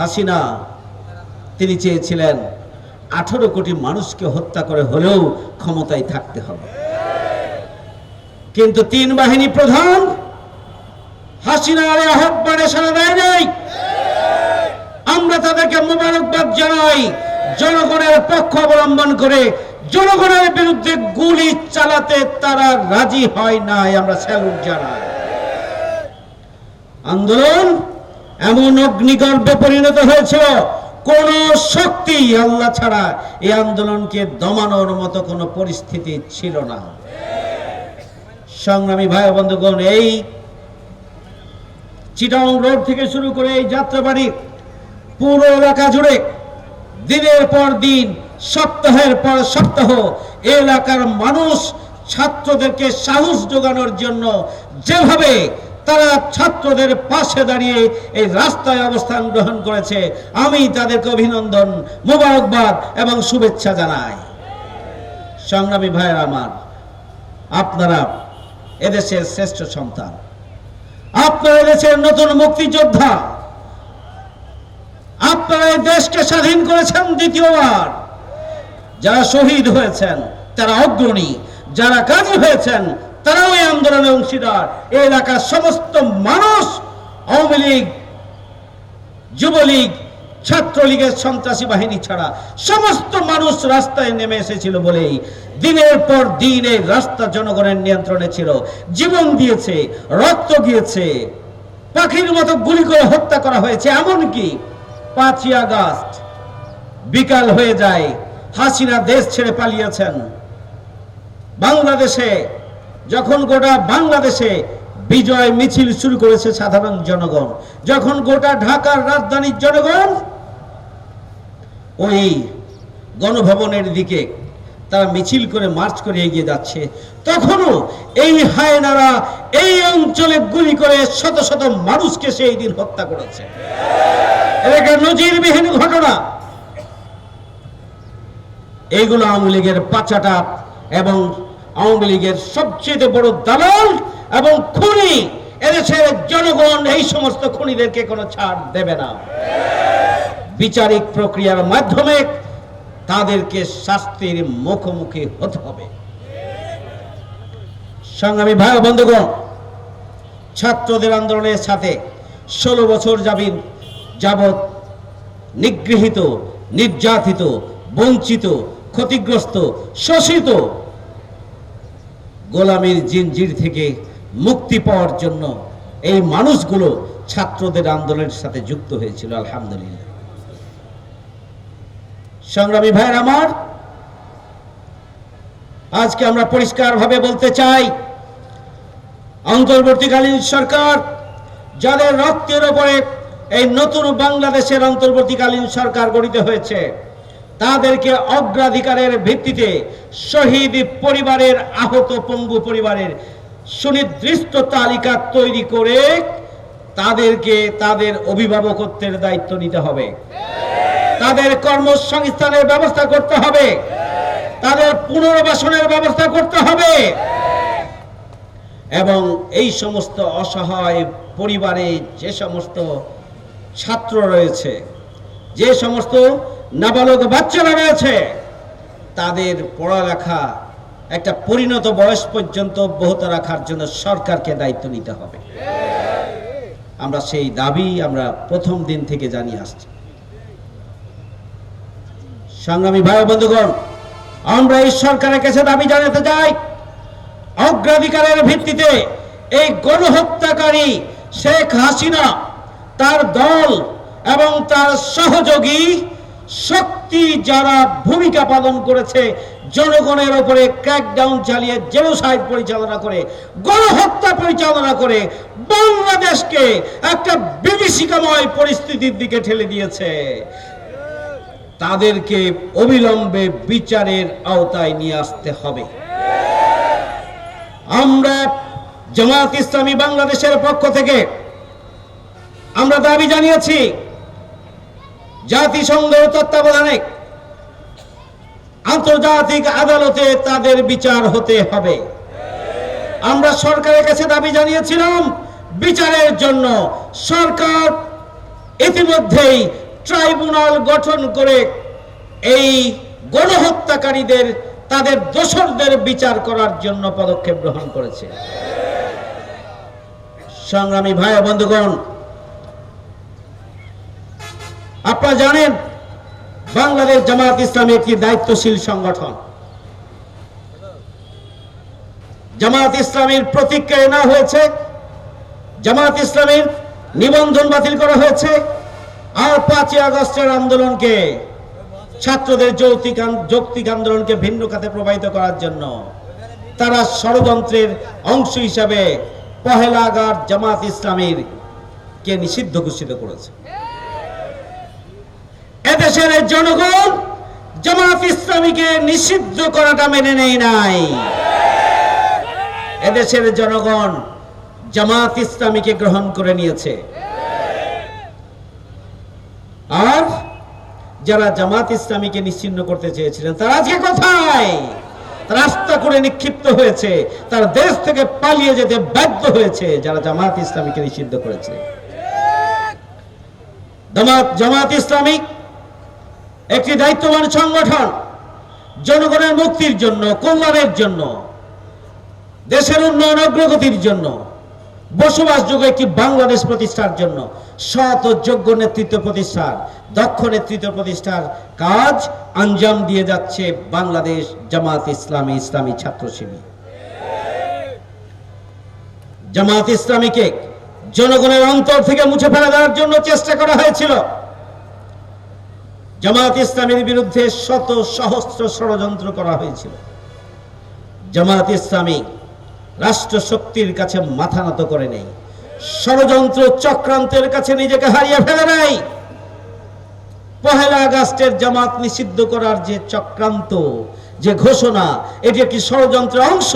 হাসিনা, তিনি চেয়েছিলেন আঠারো কোটি মানুষকে হত্যা করে হলেও ক্ষমতায় থাকতে হবে। কিন্তু তিন বাহিনী প্রধান হাসিনার আহ্বানে সারা দেয় নাই। আমরা তাদেরকে মোবারকবাদ জানাই, জনগণের পক্ষ অবলম্বন করে জনগণের বিরুদ্ধে গুলি চালাতে তারা রাজি হয় নাই, আমরা স্যালুট জানাই। আন্দোলন এমন অগ্নিগর্ভে পরিণত হয়েছিল, কোন শক্তি আল্লাহ ছাড়া এই আন্দোলনকে দমানোর মতো কোনো পরিস্থিতি ছিল না। সংগ্রামী ভাই বন্ধুগণ, এই চিটাং রোড থেকে শুরু করে এই যাত্রাবাড়ি পুরো এলাকা জুড়ে দিনের পর দিন, সপ্তাহের পর সপ্তাহ এলাকার মানুষ ছাত্রদেরকে সাহস যোগানোর জন্য যেভাবে তারা ছাত্রদের পাশে দাঁড়িয়ে এই রাস্তায় অবস্থান গ্রহণ করেছে। আমি তাদেরকে অভিনন্দন, মোবারকবাদ এবং শুভেচ্ছা জানাই। সংগ্রামী ভাইয়ের আমার, আপনারা এদেশের শ্রেষ্ঠ সন্তান। আপনারা এদেশের নতুন মুক্তিযোদ্ধা। আপনারা এই দেশকে স্বাধীন করেছেন দ্বিতীয়বার। যারা শহীদ হয়েছেন, তারা অগ্রণী। যারা কাজী হয়েছেন তারাও এই আন্দোলনে অংশীদার। এলাকার সমস্ত মানুষ আওয়ামী লীগ, যুবলীগ, ছাত্রলীগের সন্ত্রাসী বাহিনী ছাড়া সমস্ত মানুষ রাস্তায় নেমে এসেছিল বলেই দিনের পর দিন এই রাস্তা জনগণের নিয়ন্ত্রণে ছিল। জীবন দিয়েছে, রক্ত গিয়েছে, পাখির মতো গুলি করে হত্যা করা হয়েছে। এমনকি পাঁচই আগস্ট বিকাল হয়ে যায়, হাসিনা দেশ ছেড়ে পালিয়েছেন। বাংলাদেশে যখন গোটা বাংলাদেশে বিজয় মিছিল শুরু করেছে সাধারণ জনগণ, যখন গোটা ঢাকার রাজধানীর জনগণ ওই গণভবনের দিকে তারা মিছিল করে মার্চ করে এগিয়ে যাচ্ছে, তখনও এই হায়নারা এই অঞ্চলে গুলি করে শত শত মানুষকে সেই দিন হত্যা করেছে। এটা নজিরবিহীন ঘটনা। এইগুলো আওয়ামী লীগের পাচাটা এবং আওয়ামী লীগের সবচেয়ে বড় দালাল এবং খুনি এদেশের জনগণ এই সমস্ত খুনিদেরকে কোনো ছাড় দেবে না। বিচারিক প্রক্রিয়ার মাধ্যমে তাদেরকে শাস্তির মুখোমুখি হতে হবে। সংগ্রামী ভাই বন্ধুগণ, ছাত্রদের আন্দোলনের সাথে ষোলো বছর যাবিন যাবৎ নিগৃহীত, নির্যাতিত, বঞ্চিত, ক্ষতিগ্রস্ত, শোষিত গোলামীর জিনজির থেকে মুক্তি পাওয়ার জন্য এই মানুষগুলো ছাত্রদের আন্দোলনের সাথে যুক্ত হয়েছিল, আলহামদুলিল্লাহ। সংগ্রামী ভাইয়ের আমার, আজকে আমরা পরিষ্কারভাবে বলতে চাই, অন্তর্বর্তীকালীন সরকার, যাদের রক্তের ওপরে এই নতুন বাংলাদেশের অন্তর্বর্তীকালীন সরকার গঠিত হয়েছে তাদেরকে অগ্রাধিকারের ভিত্তিতে শহীদ পরিবারের, আহত পঙ্গু পরিবারের সুনির্দিষ্ট তালিকা তৈরি করে তাদেরকে তাদের অভিভাবকত্বের দায়িত্ব নিতে হবে। তাদের কর্মসংস্থানের ব্যবস্থা করতে হবে। তাদের পুনর্বাসনের ব্যবস্থা করতে হবে। এবং এই সমস্ত অসহায় পরিবারে যে সমস্ত ছাত্র রয়েছে, যে সমস্ত নাবালক বাচ্চারা রয়েছে, তাদের পড়ালেখা একটা পরিণত বয়স পর্যন্ত অব্যাহত রাখার জন্য সরকারকে দায়িত্ব নিতে হবে। আমরা সেই দাবি আমরা প্রথম দিন থেকে জানিয়ে আসছি। সংগ্রামী ভাই বন্ধুগণ, আমরা এই সরকারের কাছে দাবি জানাতে চাই, অগ্রাধিকারের ভিত্তিতে এই গণহত্যাকারী শেখ হাসিনা তার দল এবং তার সহযোগী শক্তি যারা ভূমিকা পালন করেছে, জনগণের উপরে ক্র্যাকডাউন চালিয়ে জেনোসাইড পরিচালনা করে, গণহত্যা পরিচালনা করে, বাংলাদেশকে একটা বিভীষিকাময় পরিস্থিতির দিকে ঠেলে দিয়েছে। তাদেরকে অবিলম্বে বিচারের আওতায় নিয়ে আসতে হবে। আমরা জামাত ইসলামী বাংলাদেশের পক্ষ থেকে আমরা দাবি জানিয়েছি জাতিসংঘের তত্ত্বাবধানে আন্তর্জাতিক আদালতে তাদের বিচার হতে হবে। আমরা সরকারের কাছে দাবি জানিয়েছিলাম, বিচারের জন্য সরকার ইতিমধ্যেই ট্রাইব্যুনাল গঠন করে এই গণহত্যাকারীদের, তাদের দোষরদের বিচার করার জন্য পদক্ষেপ গ্রহণ করেছে। সংগ্রামী ভাই বন্ধুগণ আপনারা জানেন, বাংলাদেশ জামাত ইসলামী একটি দায়িত্বশীল সংগঠন। জামাত ইসলামীর প্রতিক্রিয়া নেওয়া হয়েছে জামাত ইসলামীর নিবন্ধন বাতিল করা হয়েছে, আর পাঁচই আগস্টের আন্দোলনকে, ছাত্রদের যৌক্তিক যৌক্তিক আন্দোলনকে ভিন্ন খাতে প্রবাহিত করার জন্য তারা ষড়যন্ত্রের অংশ হিসাবে পহেলা আগস্ট জামাত ইসলামীর কে নিষিদ্ধ ঘোষিত করেছে। এদেশের জনগণ জামাত ইসলামীকে নিষিদ্ধ করাটা মেনে নেয় নাই। এদেশের জনগণ জামাত ইসলামীকে গ্রহণ করে নিয়েছে। আর যারা জামাত ইসলামীকে নিশ্চিন্ন করতে চেয়েছিলেন, তারা আজকে কোথায়? রাস্তা করে নিক্ষিপ্ত হয়েছে। তার দেশ থেকে পালিয়ে যেতে বাধ্য হয়েছে যারা জামাত ইসলামীকে নিষিদ্ধ করেছে। জামাত ইসলামিক একটি দায়িত্ববান সংগঠন, জনগণের মুক্তির জন্য, কল্যাণের জন্য, দেশের উন্নয়ন অগ্রগতির জন্য, বসবাসযোগ্য একটি বাংলাদেশ প্রতিষ্ঠার জন্য, সৎ ও যোগ্য নেতৃত্ব প্রতিষ্ঠার, দক্ষ নেতৃত্ব প্রতিষ্ঠার কাজ আঞ্জাম দিয়ে যাচ্ছে বাংলাদেশ জামাত ইসলামী ইসলামী ছাত্র শিবির জামাত ইসলামীকে জনগণের অন্তর থেকে মুছে ফেলা দেওয়ার জন্য চেষ্টা করা হয়েছিল। জামাত ইসলামের বিরুদ্ধে শত সহস্র ষড়যন্ত্র করা হয়েছিল। জামাত ইসলামী রাষ্ট্র শক্তির কাছে মাথা নত করে নেই। ষড়যন্ত্র চক্রান্তের কাছে নিজেকে হারিয়ে ফেলে নাই। পহেলা আগস্টের জামাত নিষিদ্ধ করার যে চক্রান্ত, যে ঘোষণা, এটি একটি ষড়যন্ত্রের অংশ।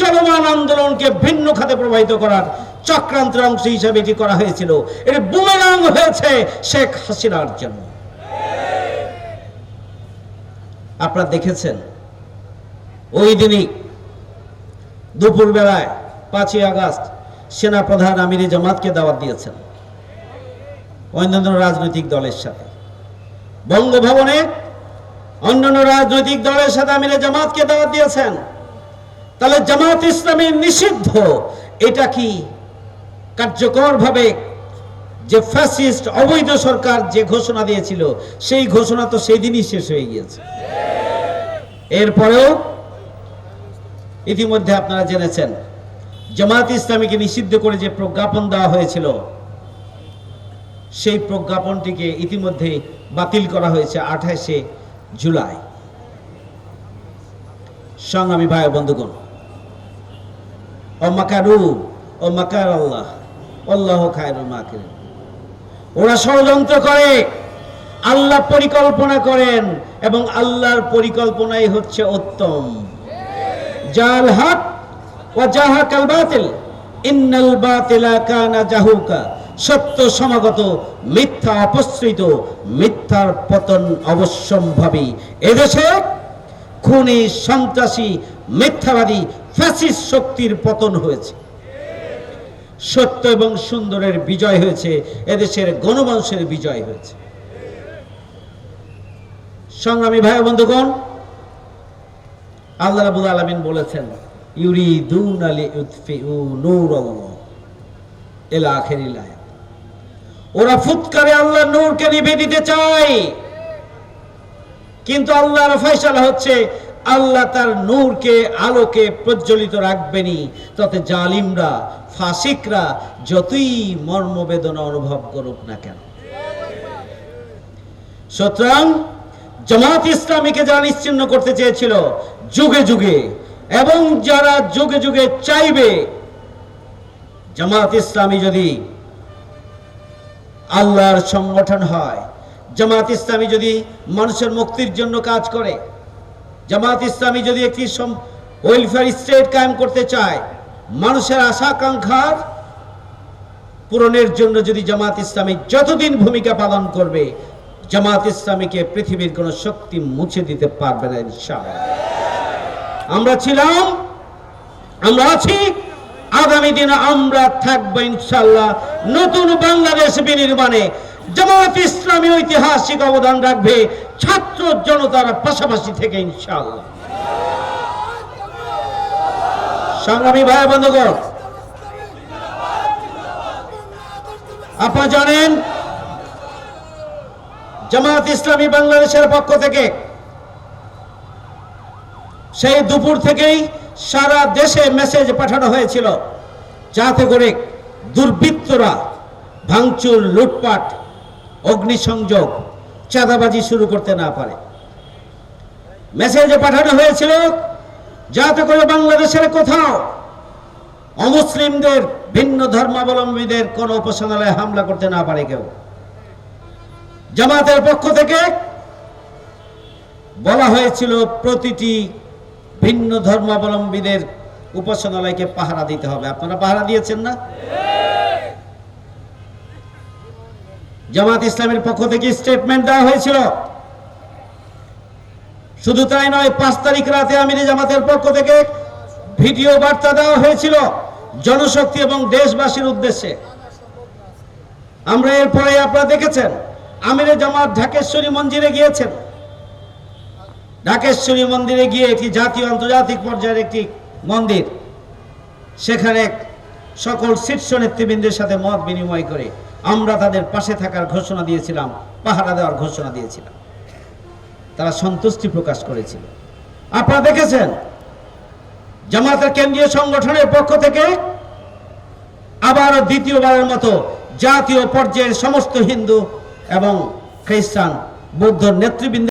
চলমান আন্দোলনকে ভিন্ন খাতে প্রবাহিত করার চক্রান্তের অংশ হিসাবে এটি করা হয়েছিল। এটি বুমেরাং হয়েছে শেখ হাসিনার জন্য। আপনারা দেখেছেন। ওই দিনই দুপুর বেলায় পাঁচই আগস্ট সেনা প্রধান আমিরি জামাতকে দাওয়াত দিয়েছেন অন্যান্য রাজনৈতিক দলের সাথে। বঙ্গভবনে অন্যান্য রাজনৈতিক দলের সাথে আমিরে জামাতকে দাওয়াত দিয়েছেন। তাহলে জামাত ইসলামী নিষিদ্ধ, এটা কি কার্যকরভাবে যে ফ্যাসিস্ট অবৈধ সরকার যে ঘোষণা দিয়েছিল, সেই ঘোষণা তো সেই দিনই শেষ হয়ে গিয়েছে। এরপরেও ইতিমধ্যে আপনারা জেনেছেন জামাত ইসলামীকে নিষিদ্ধ করে যে প্রজ্ঞাপন দেওয়া হয়েছিল, সেই প্রজ্ঞাপনটিকে ইতিমধ্যে বাতিল করা হয়েছে আঠাশে জুলাই। সংগ্রামী ভাই বন্ধুগণ, ও মাকারু, ও মাকার আল্লাহ আল্লাহ খায়রুল মাকির ওরা ষড়যন্ত্র করে, আল্লাহ পরিকল্পনা করেন এবং আল্লাহর পরিকল্পনাই হচ্ছে উত্তম। জাল হক ও জাহাকাল বাতিল, ইন্নাল বাতিলা কানা জাহুকা, সত্য সমাগত, মিথ্যা অপসৃত, মিথ্যার পতন অবশ্যম্ভাবী। এদেশে খুনি, সন্ত্রাসী, মিথ্যাবাদী ফ্যাসিস্ট শক্তির পতন হয়েছে। সত্য এবং সুন্দরের বিজয় হয়েছে, এদেশের গণবংশের বিজয় হয়েছে। সংগ্রামী ভাই বন্ধুগণ, আল্লাহ রাবুল আলমিন বলেছেন, ইউরিদুন আলী ইউতফিউ নূরাল্লাহ এলা আখেরিল আয়াত। ওরা ফুৎকারে আল্লাহ নূরকে নিভে দিতে চায়। কিন্তু আল্লাহর ফয়সালা হচ্ছে, আল্লাহ তার নূরকে, আলোকে প্রজ্বলিত রাখবেনি ততে জালিমরা ফাসিকরা যতই মর্মবেদনা অনুভব করুক না কেন। সুতরাং জামাত ইসলামীকে যারা নিশ্চিন্ন করতে চেয়েছিল যুগে যুগে, এবং যারা যুগে যুগে চাইবে, জামাত ইসলামী যদি আল্লাহর সংগঠন হয়, জামাত ইসলামী যদি মানুষের মুক্তির জন্য কাজ করে, জামাত ইসলামী যদি একটি ওয়েলফেয়ার স্টেট কায়েম করতে চায় মানুষের আশা আকাঙ্ক্ষার পূরণের জন্য যদি জামাত ইসলামী যতদিন ভূমিকা পালন করবে, জামাত ইসলামীকে পৃথিবীর কোন শক্তি মুছে দিতে পারবে না ইনশাআল্লাহ। আমরা ছিলাম, আমরা আছি, আগামী দিনে আমরা থাকব ইনশাল্লাহ নতুন বাংলাদেশ বিনির্মাণে। জামাত ইসলামী ঐতিহাসিক অবদান রাখবে ছাত্র জনতার পাশাপাশি থেকে ইনশাল্লাহ সংগ্রামী ভাই বন্ধুগণ, আপনারা জানেন জামাত ইসলামী বাংলাদেশের পক্ষ থেকে সেই দুপুর থেকেই সারা দেশে মেসেজ পাঠানো হয়েছিল, যাতে করে দুর্বৃত্তরা ভাঙচুর, লুটপাট, অগ্নিসংযোগ, চাঁদাবাজি শুরু করতে না পারে। মেসেজ পাঠানো হয়েছিল যাতে করে বাংলাদেশের কোথাও অমুসলিমদের ভিন্ন ধর্মাবলম্বীদের কোন উপাসনালয়ে হামলা করতে না পারে কেউ। জামাতের পক্ষ থেকে বলা হয়েছিল, প্রতিটি ভিন্ন ধর্মাবলম্বীদের উপাসনালয়কে পাহারা দিতে হবে। আপনারা পাহারা দিয়েছেন না? জামাত ইসলামের পক্ষ থেকে স্টেটমেন্ট দেওয়া হয়েছিল শুধু তাই নয়, পাঁচ তারিখ রাতে আমির জামাতের পক্ষ থেকে ভিডিও বার্তা দেওয়া হয়েছিল জনশক্তি এবং দেশবাসীর উদ্দেশ্যে। আমরা এরপরে আপনারা দেখেছেন, আমিরে জামাত ঢাকেশ্বরী মন্দিরে গিয়েছেন। ঢাকেশ্বরী মন্দিরে গিয়ে একটি জাতীয় আন্তর্জাতিক পর্যায়ের একটি মন্দির, সেখানে সকল শীর্ষ নেতৃবৃন্দের সাথে মত বিনিময় করে আমরা তাদের পাশে থাকার ঘোষণা দিয়েছিলাম, পাহারা দেওয়ার ঘোষণা দিয়েছিলাম। তারা সন্তুষ্টি প্রকাশ করেছিল। আপনারা দেখেছেন? জামাতের কেন্দ্রীয় সংগঠনের পক্ষ থেকে আবারও দ্বিতীয়বারের মতো জাতীয় পর্যায়ের সমস্ত হিন্দু এবং খ্রিস্টান বৌদ্ধ নেতৃবৃন্দ